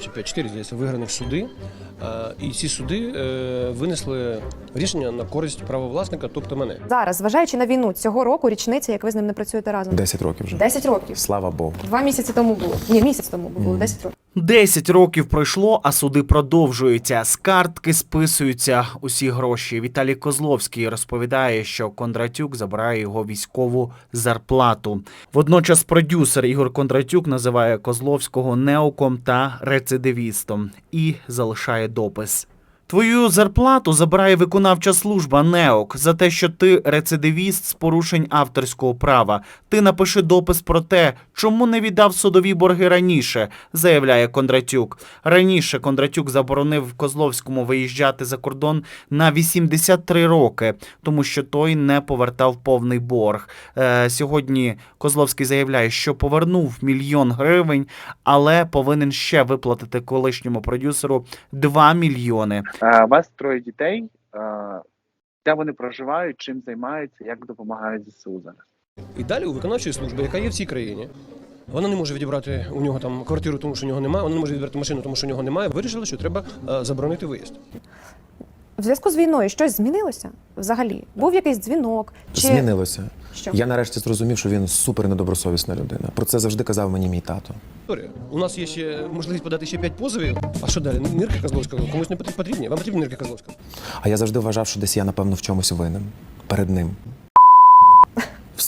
чи 5-4, здається, виграних суди. Е, І ці суди е, винесли рішення на користь правовласника, тобто мене. Зараз, зважаючи на війну цього року, річниця, як ви з ним не працюєте разом. 10 років вже. 10 років. Слава Богу. Два місяці тому було. Ні, місяць тому було. 10 років. Десять років пройшло, а суди продовжуються. З картки списуються усі гроші. Віталій Козловський розповідає, що Кондратюк забирає його військову зарплату. Водночас продюсер Ігор Кондратюк називає Козловського неуком та рецидивістом і залишає допис. Твою зарплату забирає виконавча служба НЕОК за те, що ти рецидивіст з порушень авторського права. Ти напиши допис про те, чому не віддав судові борги раніше, заявляє Кондратюк. Раніше Кондратюк заборонив Козловському виїжджати за кордон на 83 роки, тому що той не повертав повний борг. Е, сьогодні Козловський заявляє, що повернув мільйон гривень, але повинен ще виплатити колишньому продюсеру 2 мільйони. У вас троє дітей. Де вони проживають, чим займаються, як допомагають ЗСУ зараз? І далі у виконавчої служби, яка є в цій країні. Вона не може відібрати у нього там квартиру, тому що у нього немає. Вона не може відібрати машину, тому що у нього немає. Вирішили, що треба е, заборонити виїзд. В зв'язку з війною щось змінилося взагалі? Був якийсь дзвінок? Чи Змінилося. що? Я нарешті зрозумів, що він супер недобросовісна людина. Про це завжди казав мені мій тато. У нас є ще можливість подати ще п'ять позовів. А що далі? Нирка Козловська комусь не потрібні? Вам потрібна нирка Козловська? А я завжди вважав, що десь я, напевно, в чомусь винен перед ним.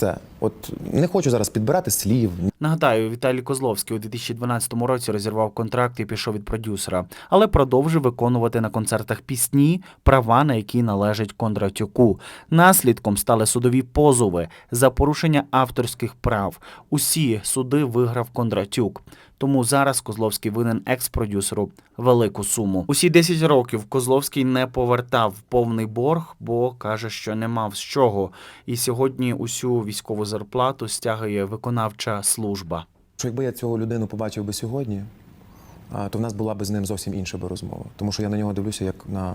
Все. От не хочу зараз підбирати слів, Нагадаю, Віталій Козловський у 2012 році розірвав контракт і пішов від продюсера, але продовжив виконувати на концертах пісні, права на які належать Кондратюку. Наслідком стали судові позови за порушення авторських прав. Усі суди виграв Кондратюк. Тому зараз Козловський винен екс-продюсеру велику суму. Усі 10 років Козловський не повертав повний борг, бо каже, що не мав з чого. І сьогодні усю військову зарплату стягує виконавча служба. що якби я цього людину побачив би сьогодні, то в нас була б з ним зовсім інша би розмова. Тому що я на нього дивлюся як на.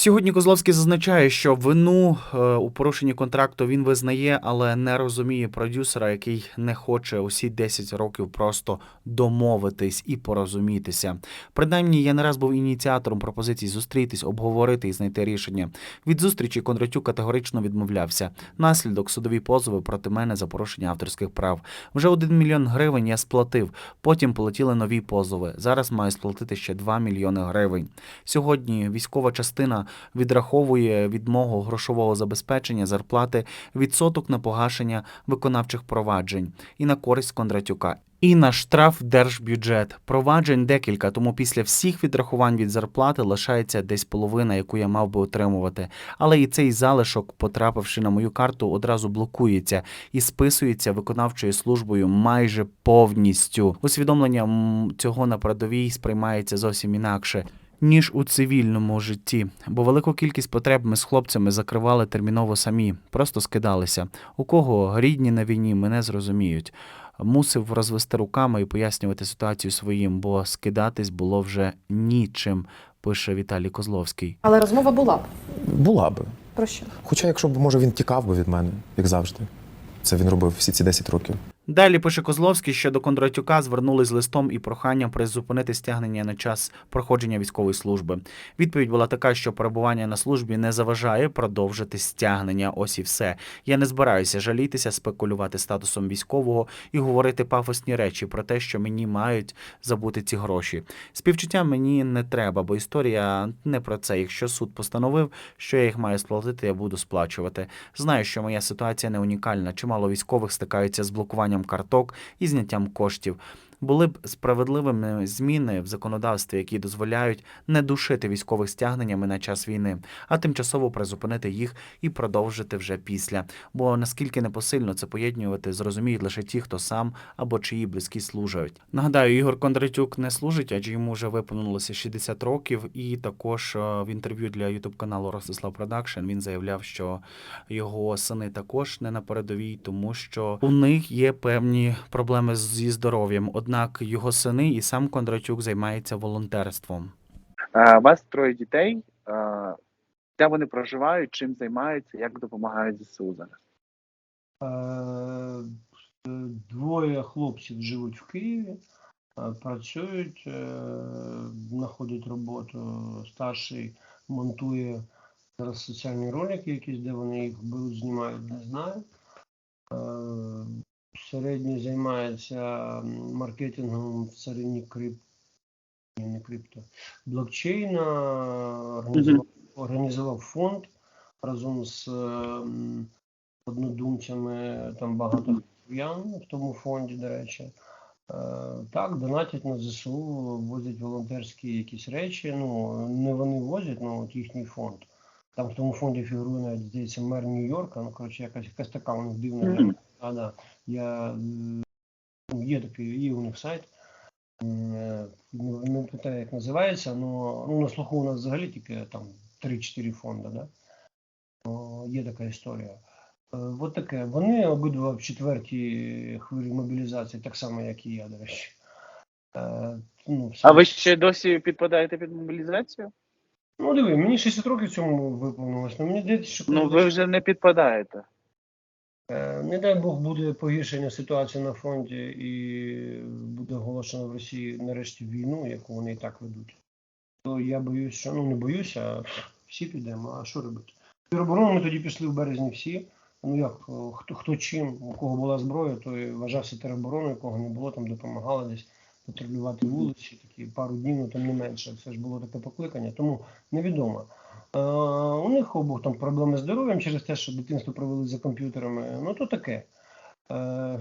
Сьогодні Козловський зазначає, що вину е, у порушенні контракту він визнає, але не розуміє продюсера, який не хоче усі 10 років просто домовитись і порозумітися. Принаймні, я не раз був ініціатором пропозицій зустрітись, обговорити і знайти рішення. Від зустрічі Кондратюк категорично відмовлявся. Наслідок судові позови проти мене за порушення авторських прав. Вже 1 мільйон гривень я сплатив. Потім полетіли нові позови. Зараз маю сплатити ще 2 мільйони гривень. Сьогодні військова частина відраховує від мого грошового забезпечення зарплати відсоток на погашення виконавчих проваджень і на користь Кондратюка. І на штраф держбюджет. Проваджень декілька, тому після всіх відрахувань від зарплати лишається десь половина, яку я мав би отримувати. Але і цей залишок, потрапивши на мою карту, одразу блокується і списується виконавчою службою майже повністю. Усвідомлення цього на передовій сприймається зовсім інакше. Ніж у цивільному житті, бо велику кількість потреб ми з хлопцями закривали терміново самі, просто скидалися. У кого рідні на війні мене зрозуміють. Мусив розвести руками і пояснювати ситуацію своїм, бо скидатись було вже нічим, пише Віталій Козловський. Але розмова була б. Була би. Про що? Хоча, якщо б може він тікав би від мене, як завжди. Це він робив всі ці 10 років. Далі пише Козловський, що до Кондратюка звернулись з листом і проханням призупинити стягнення на час проходження військової служби. Відповідь була така, що перебування на службі не заважає продовжити стягнення. Ось і все. Я не збираюся жалітися, спекулювати статусом військового і говорити пафосні речі про те, що мені мають забути ці гроші. Співчуття мені не треба, бо історія не про це. Якщо суд постановив, що я їх маю сплатити, я буду сплачувати. Знаю, що моя ситуація не унікальна. Чимало військових стикаються з блокуванням карток і зняттям коштів. Були б справедливими зміни в законодавстві, які дозволяють не душити військових стягненнями на час війни, а тимчасово призупинити їх і продовжити вже після. Бо наскільки непосильно це поєднувати, зрозуміють лише ті, хто сам або чиї близькі служать. Нагадаю, Ігор Кондратюк не служить, адже йому вже виповнилося 60 років. І також е, в інтерв'ю для ютуб каналу Ростислав Продакшн він заявляв, що його сини також не на передовій, тому що у них є певні проблеми зі здоров'ям. Однак його сини і сам Кондратюк займається волонтерством. Е, У вас троє дітей. Е, Де вони проживають, чим займаються, як допомагають ЗСУ зараз? Е, Двоє хлопців живуть в Києві, е, працюють, е, знаходять роботу. Старший монтує зараз соціальні ролики, якісь, де вони їх беруть, знімають, не знаю. Середній займається маркетингом в царині крипто, не крипто, блокчейна, організував, організував фонд разом з однодумцями, там багато християн в тому фонді, до речі. Е, Так, донатять на ЗСУ, возять волонтерські якісь речі. Ну, не вони возять, ну от їхній фонд. Там в тому фонді фігурує навіть, здається, мер Нью-Йорка, ну, коротше, якась, якась така у них дивна. Мгм. А, да. Я, ну, є такий, є у них сайт. Е, Не, не питаю, як називається, але ну, на слуху у нас взагалі тільки там 3-4 фонди, да? О, є така історія. Е, От таке. Вони обидва в четвертій хвилі мобілізації, так само, як і я, до речі. Е, ну, все- А ви ще досі підпадаєте під мобілізацію? Ну, диви, мені 60 років цьому виповнилось. Ну, мені здається, що Ну ви вже не підпадаєте. Е, Не дай Бог буде погіршення ситуації на фронті і буде оголошено в Росії нарешті війну, яку вони і так ведуть. То я боюсь, що ну не боюся, всі підемо. А що робити? Тероборону ми тоді пішли в березні всі. Ну як, хто хто чим, у кого була зброя, той вважався теробороною, кого не було, там допомагали десь патрулювати вулиці, такі пару днів, ну там не менше. Це ж було таке покликання, тому невідомо. Е, у них обох там проблеми з здоров'ям через те, що дитинство провели за комп'ютерами. Ну то таке. Е,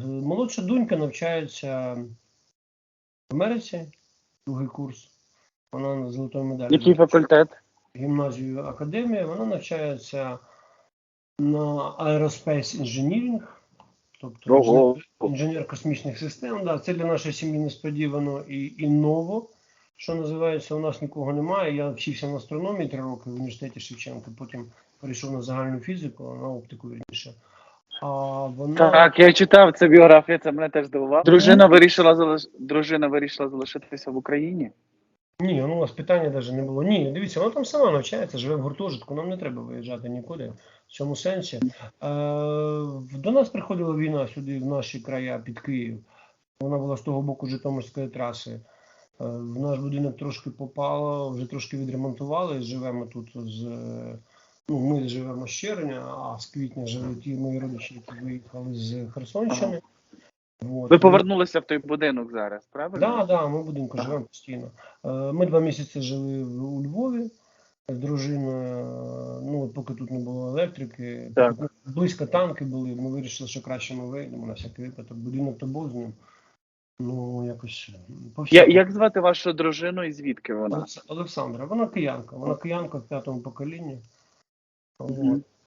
молодша донька навчається в Америці, другий курс. Вона на золотої медалі. Який факультет? Гімназію академія. Вона навчається на Aerospace Engineering, тобто інженер космічних систем. Да, це для нашої сім'ї несподівано і, і ново. Що називається, у нас нікого немає. Я вчився на астрономії три роки в університеті Шевченка, потім перейшов на загальну фізику, на оптику вірніше. А вона Так, я читав це біографія, це мене теж здивувало. Дружина вирішила залиш... дружина вирішила залишитися в Україні. ні, ну у нас питання навіть не було. Ні, дивіться, вона там сама навчається, живе в гуртожитку, нам не треба виїжджати нікуди в цьому сенсі. Е, до нас приходила війна сюди, в наші края під Київ. Вона була з того боку Житомирської траси. Е, В наш будинок трошки попало, вже трошки відремонтували. Живемо тут з. е, Ну, ми живемо з червня, а з квітня живуть ті мої родичі, які виїхали з Херсонщини. Вот. Ви повернулися в той будинок зараз, правильно? Так, да, да, ми в будинку живемо постійно. Е, Ми два місяці жили у Львові з дружиною. Ну, поки тут не було електрики, Так. близько танки були. Ми вирішили, що краще ми вийдемо на всякий випадок. Будинок то був з ним. Ну, якось по Я, як звати вашу дружину і звідки вона? Олекс- Олександра, вона киянка. Вона киянка в п'ятому поколінні. Мгм. От.